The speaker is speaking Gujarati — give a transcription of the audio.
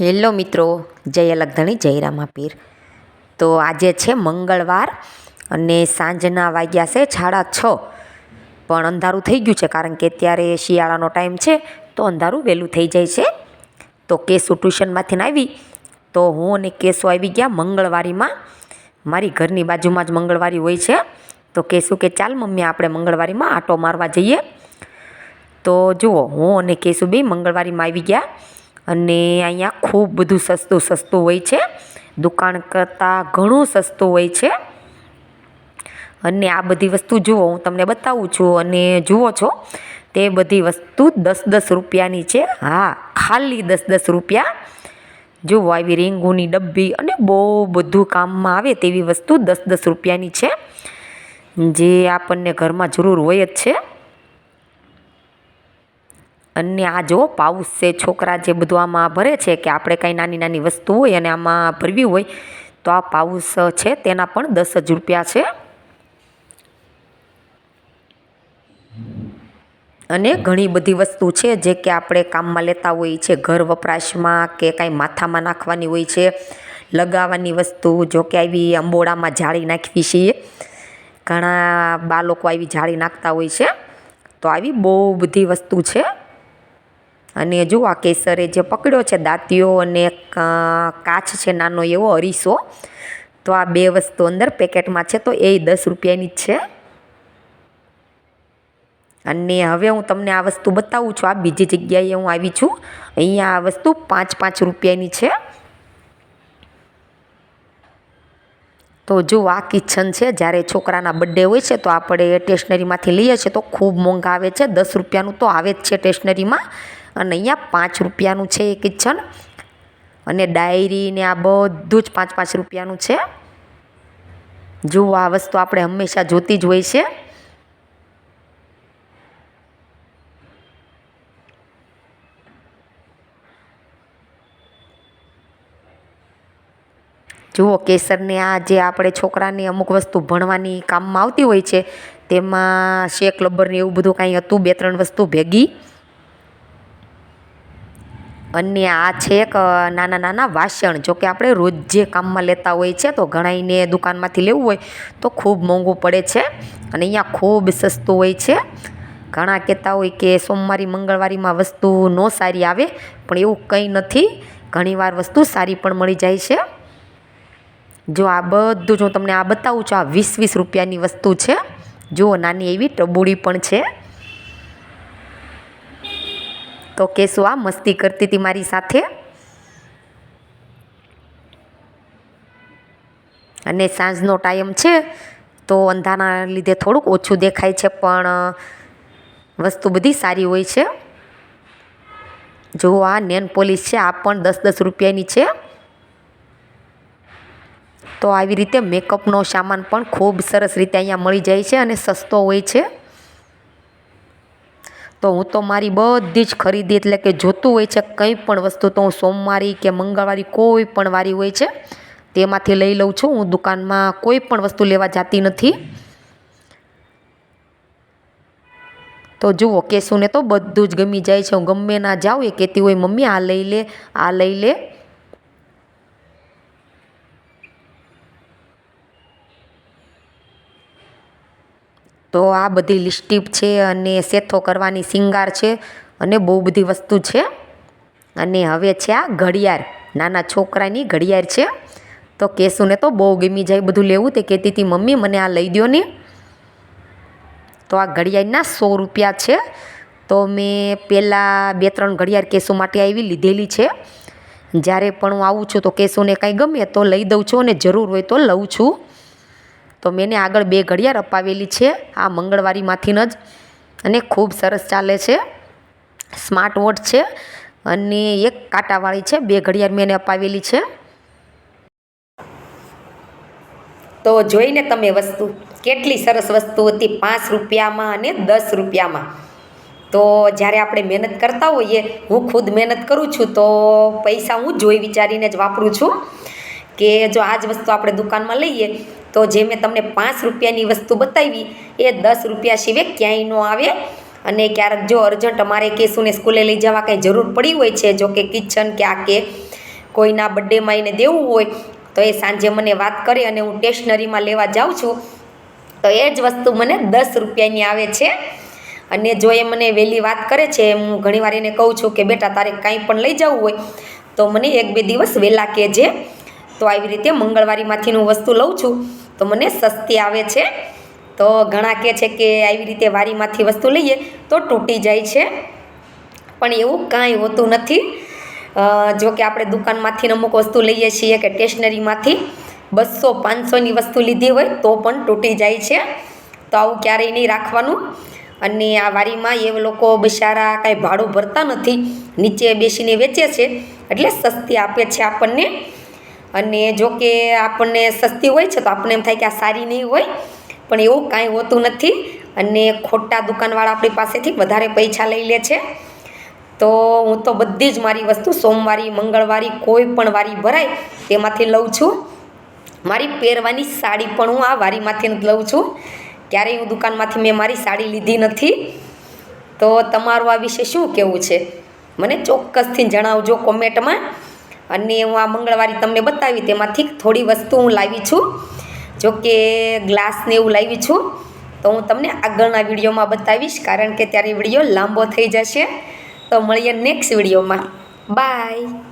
હેલો મિત્રો, જય અલગધણી જયરામા પીર તો આજે છે મંગળવાર અને સાંજના વાગ્યા છે સાડા છ. પણ અંધારું થઈ ગયું છે કારણ કે અત્યારે શિયાળાનો ટાઈમ છે, તો અંધારું વહેલું થઈ જાય છે. તો કેસુ ટ્યુશનમાંથી આવી. તો હું અને કેસુ આવી ગયા મંગળવારીમાં. મારી ઘરની બાજુમાં જ મંગળવારી હોય છે. તો કેસુ કે ચાલ મમ્મી, આપણે મંગળવારીમાં આટો મારવા જઈએ. તો જુઓ, હું અને કેસુ બે મંગળવારીમાં આવી ગયા. અને અહીંયા ખૂબ બધું સસ્તું સસ્તું હોય છે. દુકાન કરતાં ઘણું સસ્તું હોય છે. અને આ બધી વસ્તુ જુઓ, હું તમને બતાવું છું અને જુઓ છો, તે બધી વસ્તુ દસ દસ રૂપિયાની છે. હા, ખાલી દસ દસ રૂપિયા. જુઓ, આવી રીંગુની ડબ્બી અને બહુ બધું કામમાં આવે તેવી વસ્તુ દસ દસ રૂપિયાની છે. જે આપણને ઘરમાં જરૂર હોય જ છે. અને આ જો પાઉસ છે, છોકરા જે બધું આમાં ભરે છે કે આપણે કાંઈ નાની નાની વસ્તુ હોય અને આમાં ભરવી હોય, તો આ પાઉસ છે તેના પણ દસ જ રૂપિયા છે. અને ઘણી બધી વસ્તુ છે જે કે આપણે કામમાં લેતા હોઈએ છે, ઘર વપરાશમાં કે કાંઈ માથામાં નાખવાની હોય છે, લગાવવાની વસ્તુ, જો કે આવી અંબોડામાં જાળી નાખવી છીએ. ઘણા બાળકો આવી જાળી નાખતા હોય છે. તો આવી બહુ બધી વસ્તુ છે. અને જો આ કેસરે જે પકડ્યો છે દાંતિયો અને કાચ છે નાનો એવો અરીસો. તો આ બે વસ્તુ અંદર પેકેટમાં છે તો એ દસ રૂપિયાની જ છે. અને હવે હું તમને આ વસ્તુ બતાવું છું. આ બીજી જગ્યાએ હું આવી છું. અહીંયા આ વસ્તુ પાંચ પાંચ રૂપિયાની છે. તો જો આ કિચન છે, જ્યારે છોકરાના બર્થડે હોય છે તો આપણે સ્ટેશનરીમાંથી લઈએ છીએ તો ખૂબ મોંઘા આવે છે. દસ રૂપિયાનું તો આવે જ છે સ્ટેશનરીમાં. અને અહીંયા પાંચ રૂપિયાનું છે એ કિચન અને ડાયરી ને આ બધું જ પાંચ પાંચ રૂપિયાનું છે. જુઓ, આ વસ્તુ આપણે હંમેશા જોતી જ હોય છે. જુઓ, કેસરને આ જે આપણે છોકરાને અમુક વસ્તુ ભણવાની કામમાં આવતી હોય છે, તેમાં શેક લબ્બરને એવું બધું કાંઈ હતું, બે ત્રણ વસ્તુ ભેગી. અને આ છે એક નાના નાના વાસણ. જો કે આપણે રોજ જે કામમાં લેતા હોય છે, તો ઘણાઈને દુકાનમાંથી લેવું હોય, તો ખૂબ મોંઘું પડે છે. અને અહીંયા ખૂબ સસ્તું હોય છે. ઘણા કહેતા હોય કે સોમવારી, મંગળવારીમાં વસ્તુ ન સારી આવે, પણ એવું કંઈ નથી. ઘણીવાર વસ્તુ સારી પણ મળી જાય છે. જો આ બધું જો તમને આ બતાવું છું, આ વીસ વીસ રૂપિયાની વસ્તુ છે. જુઓ, નાની એવી ટબુડી પણ છે. તો કેશવા મસ્તી કરતી હતી મારી સાથે. અને સાંજનો ટાઈમ છે તો અંધારાના લીધે થોડુંક ઓછું દેખાય છે, પણ વસ્તુ બધી સારી હોય છે. જો આ નેન પોલીસ છે, આ પણ દસ દસ રૂપિયાની છે. તો આવી રીતે મેકઅપનો સામાન પણ ખૂબ સરસ રીતે અહીંયા મળી જાય છે અને સસ્તો હોય છે. તો હું તો મારી બધી જ ખરીદી એટલે કે જોતું હોય છે કંઈ પણ વસ્તુ તો હું સોમવારી કે મંગળવારી કોઈ પણ વારી હોય છે, તેમાંથી લઈ લઉં છું. હું દુકાનમાં કોઈ પણ વસ્તુ લેવા જતી નથી. તો જુઓ કેશુને તો બધું જ ગમી જાય છે. હું ગમે ના જાઉં, એ કહેતી હોય, મમ્મી, આ લઈ લે, આ લઈ લે. તો આ બધી લિપસ્ટિક છે અને સેથો કરવાની સિંગાર છે અને બહુ બધી વસ્તુ છે. અને હવે છે આ ઘડિયાળ. નાના છોકરાની ઘડિયાળ છે. તો કેશુને તો બહુ ગમી જાય બધું લેવું. તે કહેતી હતી, મમ્મી, મને આ લઈ દો ને. તો આ ઘડિયાળના સો રૂપિયા છે. તો મેં પહેલાં બે ત્રણ ઘડિયાળ કેશુ માટે આવી લીધેલી છે. જ્યારે પણ હું આવું છું તો કેશુને કાંઈ ગમે તો લઈ દઉં છું અને જરૂર હોય તો લઉં છું. તો મેં આગળ બે ઘડિયાળ અપાવેલી છે, આ મંગળવારીમાંથી જ. અને ખૂબ સરસ ચાલે છે. સ્માર્ટ વોચ છે અને એક કાંટાવાળી છે, બે ઘડિયાળ મેં અપાવેલી છે. તો જોઈને તમે વસ્તુ, કેટલી સરસ વસ્તુ હતી, પાંચ રૂપિયામાં અને દસ રૂપિયામાં. તો જ્યારે આપણે મહેનત કરતા હોઈએ, હું ખુદ મહેનત કરું છું, તો પૈસા હું જોઈ વિચારીને જ વાપરું છું. કે જો આ જ વસ્તુ આપણે દુકાનમાં લઈએ તો જે મેં તમને પાંચ રૂપિયાની વસ્તુ બતાવી, એ દસ રૂપિયા સિવાય ક્યાંય ન આવે. અને ક્યારેક જો અર્જન્ટ અમારે કેશુને સ્કૂલે લઈ જવા કંઈ જરૂર પડી હોય છે, જો કે કિચન કે આ કે કોઈના બર્થડેમાં એને દેવું હોય, તો એ સાંજે મને વાત કરે અને હું સ્ટેશનરીમાં લેવા જાઉં છું. તો એ જ વસ્તુ મને દસ રૂપિયાની આવે છે. અને જો એ મને વહેલી વાત કરે છે હું ઘણીવાર એને કહું છું કે બેટા તારે કાંઈ પણ લઈ જવું હોય, તો મને એક બે દિવસ વહેલા કહેજે. તો આવી રીતે મંગળવારીમાંથી હું વસ્તુ લઉં છું. તો મને સસ્તી આવે છે. તો ઘણા કહે છે કે આવી રીતે વારીમાંથી વસ્તુ લઈએ તો તૂટી જાય છે. પણ એવું કાંઈ હોતું નથી. જો કે આપણે દુકાનમાંથી અમુક વસ્તુ લઈએ છીએ કે સ્ટેશનરીમાંથી બસો પાંચસોની વસ્તુ લીધી હોય તો પણ તૂટી જાય છે. તો આવું ક્યારેય નહીં રાખવાનું. અને આ વારીમાં એ લોકો બિચારા કાંઈ ભાડું ભરતા નથી. નીચે બેસીને વેચે છે. એટલે સસ્તી આપે છે આપણને. અને જો કે આપણને સસ્તી હોય છે, તો આપણને એમ થાય કે આ સારી નહીં હોય, પણ એવું કાંઈ હોતું નથી. અને ખોટા દુકાનવાળા આપણી પાસેથી વધારે પૈસા લઈ લે છે. તો હું તો બધી જ મારી વસ્તુ સોમવારી, મંગળવારી, કોઈ પણ વારી ભરાય તેમાંથી લઉં છું. મારી પહેરવાની સાડી પણ હું આ વારીમાંથી જ લઉં છું. ક્યારેય હું દુકાનમાંથી મેં મારી સાડી લીધી નથી. તો તમારું આ વિશે શું કહેવું છે? મને ચોક્કસથી જણાવજો કોમેન્ટમાં. અને હું આ મંગળવારી તમને બતાવી તેમાંથી થોડી વસ્તુ હું લાવી છું. જો કે ગ્લાસને એવું લાવી છું. તો હું તમને આગળના વિડીયોમાં બતાવીશ, કારણ કે ત્યારે વીડિયો લાંબો થઈ જશે. તો મળીએ નેક્સ્ટ વિડીયોમાં. બાય